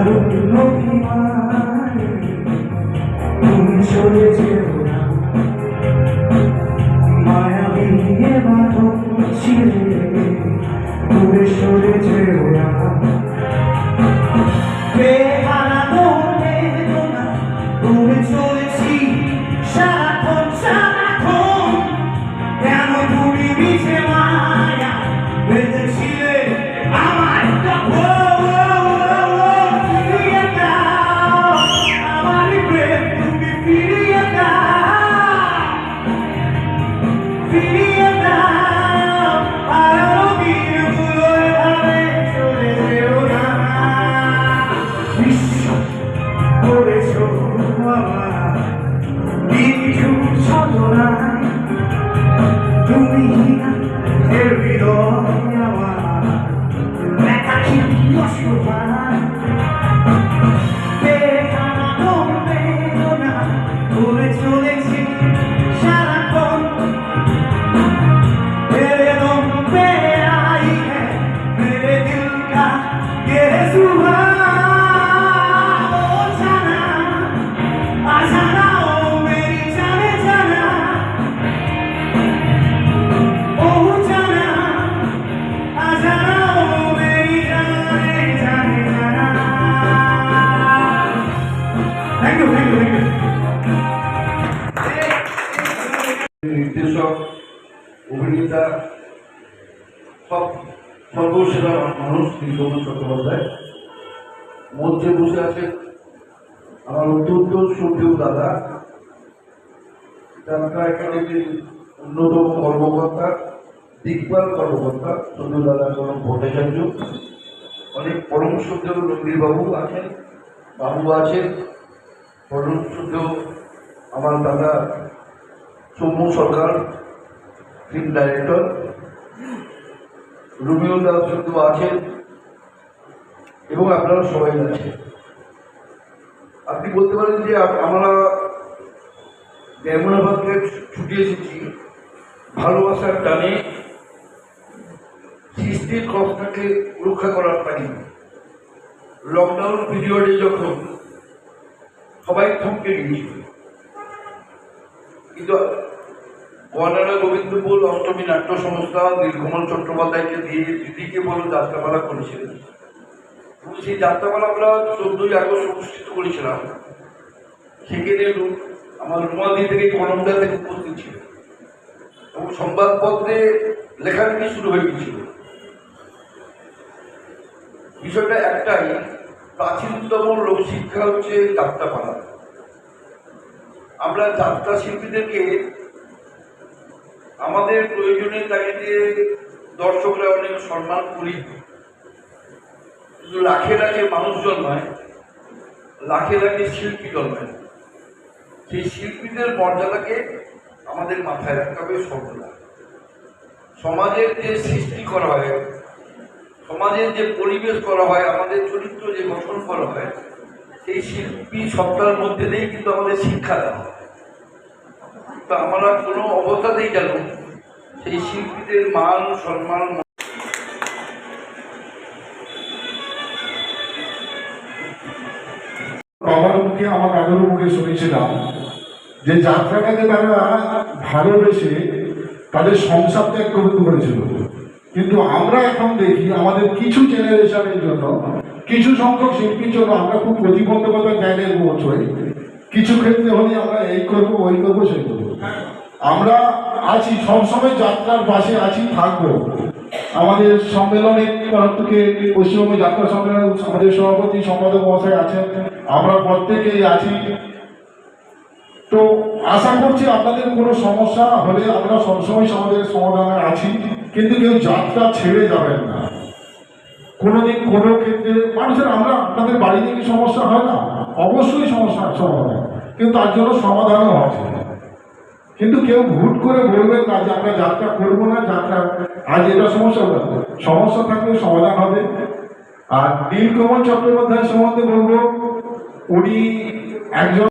দারুণ অভিমানে তুমি চলে door. অভিনেতা সব সর্বসেরা মানুষ নীলকমল চট্টোপাধ্যায়। মঞ্চে বসে আছেন আমার অত্যন্ত শ্রদ্ধেয় দাদা। যাত্রা একাডেমির অন্যতম কর্মকর্তা দিকপাল কর্মকর্তা শ্রদ্ধেয় দাদা কলম ভট্টাচার্য। অনেক পরম শ্রদ্ধেয় আছেন, বাবু আছেন। পরম আমার দাদা সৌম্য সরকার। ফিল্ম ডাইরেক্টর রুমিউল দাস কিন্তু আছেন এবং আপনারা সবাই আছেন। আপনি বলতে পারেন যে আমরা এমনাবাদ থেকে ছুটে এসেছি ভালোবাসার টানে সৃষ্টির কষ্টটাকে রক্ষা করার টানে লকডাউন পিরিয়ডে যখন সবাই থমকে গিয়েছিল, কিন্তু বর্ণারা গোবিন্দপুর অষ্টমী নাট্য সংস্থা নীলকমল চট্টোপাধ্যায়কে দিয়ে দিদিকে বলে যাত্রাপালা করেছিলেন। সেই যাত্রাপালা আমরা চোদ্দই আগস্ট অনুষ্ঠিত করেছিলাম। সেখানে আমার রুমাদি থেকে কলমদা থেকে উপস্থিত ছিল এবং সংবাদপত্রে লেখালেখি শুরু হয়ে গেছিল বিষয়টা একটাই, প্রাচীনতম লোকশিক্ষা হচ্ছে যাত্রাপালা। আমরা যাত্রা শিল্পীদেরকে আমাদের প্রয়োজনের তাগিদে দর্শকরা অনেক সম্মান করি। লাখে লাখে মানুষ জন্মায় লাখে লাখে শিল্পী জন্মায় সেই শিল্পীদের মর্যাদাকে আমাদের মাথায় রাখতে হবে সর্বদা। সমাজের যে সৃষ্টি করা হয়, সমাজের যে পরিবেশ করা হয়, আমাদের চরিত্র যে গঠন করা হয়, সেই শিল্পী সত্তার মধ্যে দিয়েই কিন্তু আমাদের শিক্ষা দেওয়া হয়। তো আমরা কোনো অবস্থাতেই যেন সেই শিল্পীদের মান, সম্মান আমার মুখে শুনেছিলাম যে তারা ভালোবেসে তাদের সংসার ত্যাগ করতে করেছিল কিন্তু আমরা এখন দেখি আমাদের কিছু জেনারেশনের জন্য, কিছু সংখ্যক শিল্পীর জন্য আমরা খুব প্রতিবন্ধকতা জ্ঞানের পৌঁছই কিছু ক্ষেত্রে হলে আমরা এই করব, ওই করব, সেই করব। আমরা আছি, সবসময় যাত্রার পাশে আছি, থাকব। আমাদের থেকে পশ্চিমবঙ্গ যাত্রা সম্মেলনের আমাদের সভাপতি সম্পাদক মহাশয় আছেন। আমরা প্রত্যেকেই আছি। তো আশা করছি আপনাদের কোনো সমস্যা হলে আমরা সবসময় আমাদের সমাধানে আছি, কিন্তু কেউ যাত্রা ছেড়ে যাবেন না। কোনোদিন কোনো ক্ষেত্রে মানুষের আমরা আপনাদের বাড়িতে কি সমস্যা হয় না? অবশ্যই সমস্যা সমাধান কিন্তু তার জন্য সমাধানও আছে। কিন্তু কেউ ভুট করে বলবে না যে আমরা যাত্রা করব না, যাত্রা আজ এটা সমস্যা সমস্যা থাকলে সমাধান হবে। আর নীলকমল চট্টোপাধ্যায় সম্বন্ধে বলব, উনি একজন